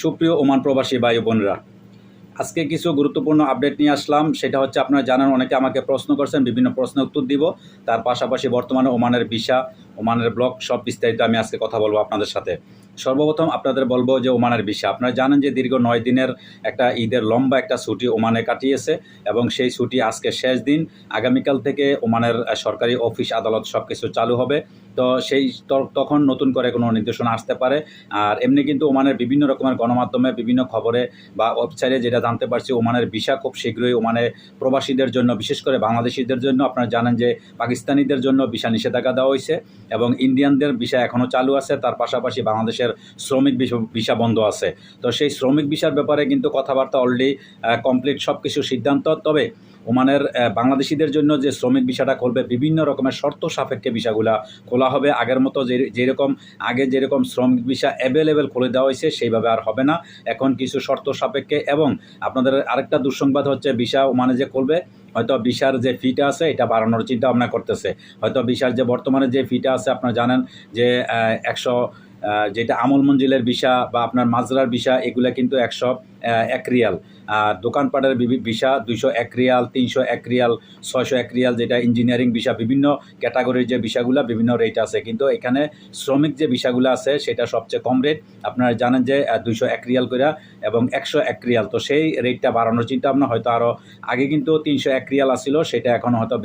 সুপ্রিয় ওমান প্রবাসী ভাই বোনেরা, আজকে কিছু গুরুত্বপূর্ণ আপডেট নিয়ে আসলাম। সেটা হচ্ছে আপনারা জানেন, অনেকে আমাকে প্রশ্ন করছেন, বিভিন্ন প্রশ্নের উত্তর দিব। তার পাশাপাশি বর্তমানে ওমানের ভিসা, ওমানের ব্লক সব বিস্তারিত আমি আজকে কথা বলব আপনাদের সাথে। সর্বপ্রথম আপনাদের বলব যে ওমানের ভিসা। আপনারা জানেন যে দীর্ঘ নয় দিনের একটা ঈদের লম্বা একটা ছুটি ওমানে কাটিয়েছে এবং সেই ছুটি আজকে শেষ দিন। আগামীকাল থেকে ওমানের সরকারি অফিস, আদালত সব কিছু চালু হবে। তো সেই তখন নতুন করে কোনো নির্দেশনা আসতে পারে। আর এমনি কিন্তু ওমানের বিভিন্ন রকমের গণমাধ্যমে, বিভিন্ন খবরে বা ওয়েবসাইটে যেটা জানতে পারছি, ওমানের ভিসা খুব শীঘ্রই ওমানে প্রবাসীদের জন্য, বিশেষ করে বাংলাদেশিদের জন্য, আপনারা জানেন যে পাকিস্তানিদের জন্য ভিসা নিষেধাজ্ঞা দেওয়া হয়েছে এবং ইন্ডিয়ানদের ভিসা এখনও চালু আছে। তার পাশাপাশি বাংলাদেশের শ্রমিক ভিসা- বন্ধ আছে। তো সেই শ্রমিক ভিসার ব্যাপারে কিন্তু কথাবার্তা অলরেডি কমপ্লিট সব কিছু সিদ্ধান্ত। তবে ওমানের বাংলাদেশিদের জন্য যে শ্রমিক ভিসাটা করবে, বিভিন্ন রকমের শর্ত সাপেক্ষে ভিসাগুলা খোলা হবে। আগের মতো যে, যেরকম, আগে যেরকম শ্রমিক ভিসা অ্যাভেলেবেল খুলে দেওয়া হয়েছে, সেইভাবে আর হবে না। এখন কিছু শর্ত সাপেক্ষে এবং আপনাদের আরেকটা দুঃসংবাদ হচ্ছে, ভিসা ওমানে যে করবে, হয়তো ভিসার যে ফিটা আছে, এটা বাড়ানোর চিন্তা ভাবনা করতেছে। হয়তো ভিসার যে বর্তমানে যে ফিটা আছে, আপনারা জানেন যে একশো যেটা আমল মঞ্জিলের ভিসা বা আপনার মাজরার ভিসা, এগুলা কিন্তু একশো এক রিয়াল। আর দোকানপাটের ভিসা দুইশো এক রিয়াল, তিনশো এক রিয়াল, ছয়শো এক রিয়াল, যেটা ইঞ্জিনিয়ারিং ভিসা, বিভিন্ন ক্যাটাগরির যে ভিসাগুলো, বিভিন্ন রেট আছে। কিন্তু এখানে শ্রমিক যে ভিসাগুলো আছে, সেটা সবচেয়ে কম রেট। আপনারা জানেন যে দুইশো এক রিয়াল করে এবং একশো এক রিয়াল। তো সেই রেটটা বাড়ানোর চিন্তা ভাবনা হয়তো আরও আগে কিন্তু তিনশো এক রিয়াল আসছিল সেটা এখন হয়তো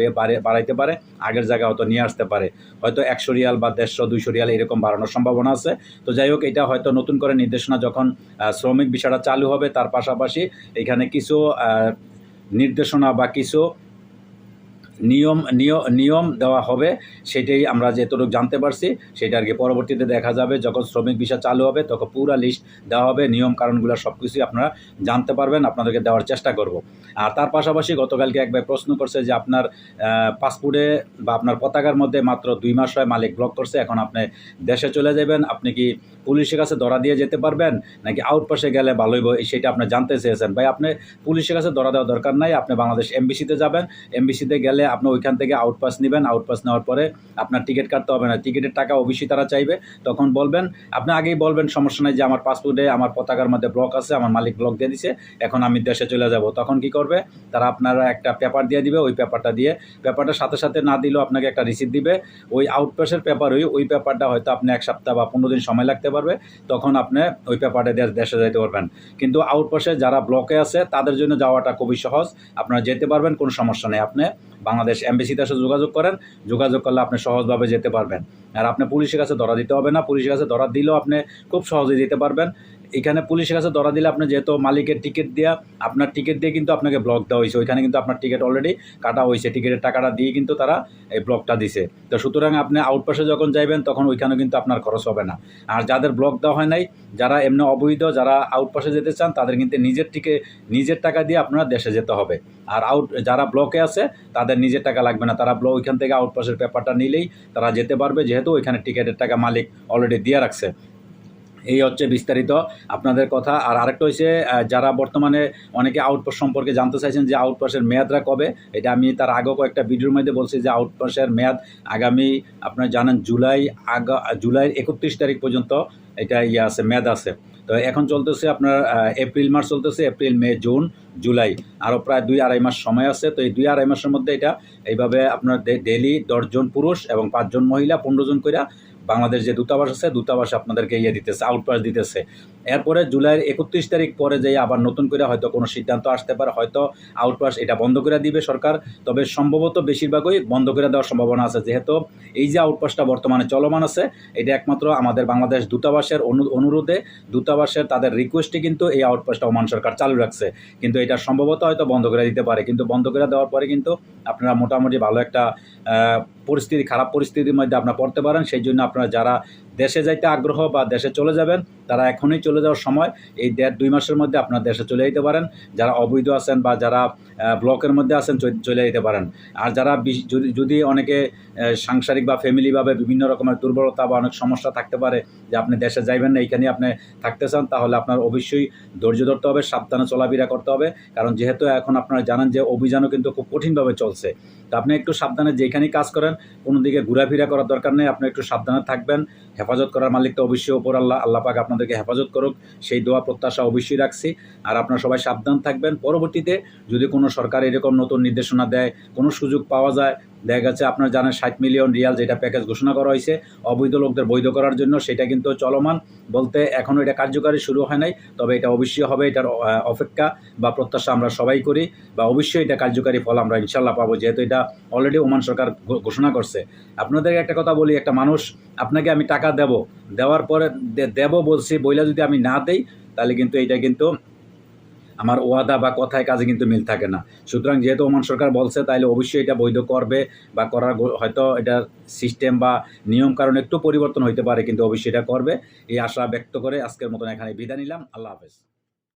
বাড়াইতে পারে, আগের জায়গায় হয়তো নিয়ে আসতে পারে। হয়তো একশো রিয়াল বা দেড়শো, দুইশো রিয়াল এরকম বাড়ানোর সম্ভাবনা আছে। তো যাই হোক, এটা হয়তো নতুন করে নির্দেশনা যখন শ্রমিক বিষয়টা চালু হবে, তার পাশাপাশি এখানে কিছু নির্দেশনা বা কিছু নিয়ম, নিয়- নিয়ম দেওয়া হবে, সেটাই আমরা যেটুকু জানতে পারছি, সেটা আর কি পরবর্তীতে দেখা যাবে, যখন শ্রমিক ভিসা চালু হবে, তখন পুরো লিস্ট দেওয়া হবে, নিয়ম কারণগুলো সব কিছুই আপনারা জানতে পারবেন, আপনাদেরকে দেওয়ার চেষ্টা করব। আর তার পাশাপাশি গতকালকে একবার প্রশ্ন করছে যে আপনার পাসপোর্টে বা আপনার পতাকার মধ্যে মাত্র দুই মাস হয় মালিক ব্লক করছে, এখন আপনি দেশে চলে যাবেন, আপনি কি পুলিশের কাছে ধরা দিয়ে যেতে পারবেন, নাকি আউটপাসে গেলে ভালোই সেটা আপনি জানতে চেয়েছেন। ভাই, আপনি পুলিশের কাছে ধরা দেওয়ার দরকার নাই, আপনি বাংলাদেশ এমবিসিতে যাবেন, এমবিসিতে গেলে আপনি ওইখান থেকে আউটপাস নেবেন আউটপাস নেওয়ার পরে আপনার টিকিট কাটতে হবে না। টিকিটের টাকা অবশ্যই তারা চাইবে। তখন বলবেন, আপনি আগেই বলবেন, সমস্যা নেই যে আমার পাসপোর্টে আমার পতাকার মধ্যে ব্লক আছে, আমার মালিক ব্লক দিয়ে দিছে, এখন আমি দেশে চলে যাব। তখন কি করবে? তারা আপনারা একটা পেপার দিয়ে দিবে, ওই পেপারটা দিয়ে পেপারটার সাথে সাথে না দিলেও আপনাকে একটা রিসিপ্ট দিবে। ওই আউটপাসের পেপার ওই ওই পেপারটা হয়তো আপনি এক সপ্তাহ বা পনেরো দিন সময় লাগতে পারবে। তখন আপনি ওই পেপারটা দিয়ে দেশে যেতে পারবেন। কিন্তু আউটপাসে যারা ব্লকে আছে, তাদের জন্য যাওয়াটা খুবই সহজ। আপনারা যেতে পারবেন, কোনো সমস্যা নেই। আপনি বাংলাদেশ এমবিসিতে এসে যোগাযোগ করেন, যোগাযোগ করলে আপনি সহজভাবে যেতে পারবেন। আর আপনি পুলিশের কাছে ধরা দিতে হবে না, পুলিশের কাছে ধরা দিলেও আপনি খুব সহজে যেতে পারবেন। এখানে পুলিশের কাছে ধরা দিলে আপনি যেহেতু মালিকের টিকিট দেওয়া আপনার টিকিট দিয়ে কিন্তু আপনাকে ব্লক দেওয়া হয়েছে। ওইখানে কিন্তু আপনার টিকিট অলরেডি কাটা হয়েছে। টিকিটের টাকাটা দিয়ে কিন্তু তারা এই ব্লকটা দিছে। তো সুতরাং আপনি আউটপাসে যখন যাইবেন, তখন ওইখানেও কিন্তু আপনার খরচ হবে না। আর যাদের ব্লক দেওয়া হয় নাই, যারা এমনি অবৈধ, যারা আউটপাসে যেতে চান, তাদের কিন্তু নিজের টিকে নিজের টাকা দিয়ে আপনার দেশে যেতে হবে। আর আউট যারা ব্লকে আছে, তাদের নিজের টাকা লাগবে না। তারা ব্লক ওইখান থেকে আউটপাসের পেপারটা নিলেই তারা যেতে পারবে, যেহেতু ওইখানে টিকিটের টাকা মালিক অলরেডি দিয়ে রাখছে। এই হচ্ছে বিস্তারিত আপনাদের কথা। আর আরেকটা হচ্ছে যারা বর্তমানে অনেকে আউটপাস সম্পর্কে জানতে চাইছেন যে আউটপাসের মেয়াদরা কবে, এটা আমি তার আগেও কয়েকটা ভিডিওর মধ্যে বলছি যে আউটপাসের মেয়াদ আগামী, আপনারা জানেন জুলাই আগা, জুলাইয়ের একত্রিশ তারিখ পর্যন্ত এটা ইয়ে আছে, মেয়াদ আছে। তো এখন চলতেছে আপনার এপ্রিল মাস চলতেছে, এপ্রিল, মে, জুন, জুলাই। আরও প্রায় দুই আড়াই মাস সময় আছে। তো এই দুই আড়াই মাসের মধ্যে এটা এইভাবে আপনার ডেলি দশজন পুরুষ এবং পাঁচজন মহিলা পনেরো জন করে বাংলাদেশ যে দূতাবাস আছে, দূতাবাস আপনাদেরকে ইয়ে দিতেছে আউটপাস দিতেছে। এরপরে জুলাইয়ের একত্রিশ তারিখ পরে যে আবার নতুন করে হয়তো কোনো সিদ্ধান্ত আসতে পারে, হয়তো আউটপাস এটা বন্ধ করে দিবে সরকার। তবে সম্ভবত বেশিরভাগই বন্ধ করে দেওয়ার সম্ভাবনা আছে, যেহেতু এই যে আউটপাসটা বর্তমানে চলমান আছে, এটা একমাত্র আমাদের বাংলাদেশ দূতাবাসের অনু- অনুরোধে, দূতাবাসের তাদের রিকোয়েস্টে কিন্তু এই আউটপাসটা ওমান সরকার চালু রাখছে। কিন্তু এটা সম্ভবত হয়তো বন্ধ করে দিতে পারে, কিন্তু বন্ধ করে দেওয়ার পরে কিন্তু আপনারা মোটামুটি ভালো একটা পরিস্থিতি খারাপ পরিস্থিতির মধ্যে আপনারা পড়তে পারেন। সেই জন্য আপনারা যারা দেশে যাইতে আগ্রহ বা দেশে চলে যাবেন, তারা এখনই চলে যাওয়ার সময়। এই দেড়, দুই মাসের মধ্যে আপনার দেশে চলে যেতে পারেন। যারা অবৈধ আছেন বা যারা ব্লকের মধ্যে আছেন চলে যেতে পারেন। আর যারা যদি যদি অনেকে সাংসারিক বা ফ্যামিলিভাবে বিভিন্ন রকমের দুর্বলতা বা অনেক সমস্যা থাকতে পারে যে আপনি দেশে যাইবেন না এইখানে আপনি থাকতে চান, তাহলে আপনার অবশ্যই ধৈর্য ধরতে হবে, সাবধানে চলাফেরা করতে হবে। কারণ যেহেতু এখন আপনারা জানেন যে অভিযানও কিন্তু খুব কঠিনভাবে চলছে। তো আপনি একটু সাবধানে যেখানেই কাজ করেন, কোনো দিকে ঘোরাফেরা করার দরকার নেই, আপনি একটু সাবধানে থাকবেন হেফাজত করার মালিক তো অবশ্যই ওপর আল্লাহ আল্লাহ পাক আপনাদেরকে হেফাজত করুক। সেই দোয়া প্রত্যাশা অবশ্যই রাখছি। আর আপনারা সবাই সাবধান থাকবেন। পরবর্তীতে যদি কোনো সরকার এরকম নতুন নির্দেশনা দেয়, কোনো সুযোগ পাওয়া যায় দেখা গেছে আপনার জানেন ষাট মিলিয়ন রিয়াল যেটা প্যাকেজ ঘোষণা করা হয়েছে, অবৈধ লোকদের বৈধ করার জন্য সেটা কিন্তু চলমান। বলতে এখনও এটা কার্যকারী শুরু হয় নাই, তবে এটা অবশ্যই হবে, এটার অপেক্ষা বা প্রত্যাশা আমরা সবাই করি বা অবশ্যই এটা কার্যকারী ফল আমরা ইনশাল্লাহ পাবো, যেহেতু এটা অলরেডি ওমান সরকার ঘোষণা করছে। আপনাদের একটা কথা বলি, একটা মানুষ, আপনাকে আমি টাকা দেব, দেওয়ার পরে দেব বলছি, বইলা যদি আমি না দেই, তাহলে কিন্তু এইটা কিন্তু আমার ওয়াদা বা কথায় কাজে কিন্তু মিল থাকে না। সুতরাং যেহেতু ওমান সরকার বলছে, তাইলে অবশ্যই এটা বৈধ করবে বা করার হয়তো এটা সিস্টেম বা নিয়ম কারণ একটু পরিবর্তন হইতে পারে, কিন্তু অবশ্যই এটা করবে। এই আশা ব্যক্ত করে আজকের মতন এখানে বিদায় নিলাম। আল্লাহ হাফেজ।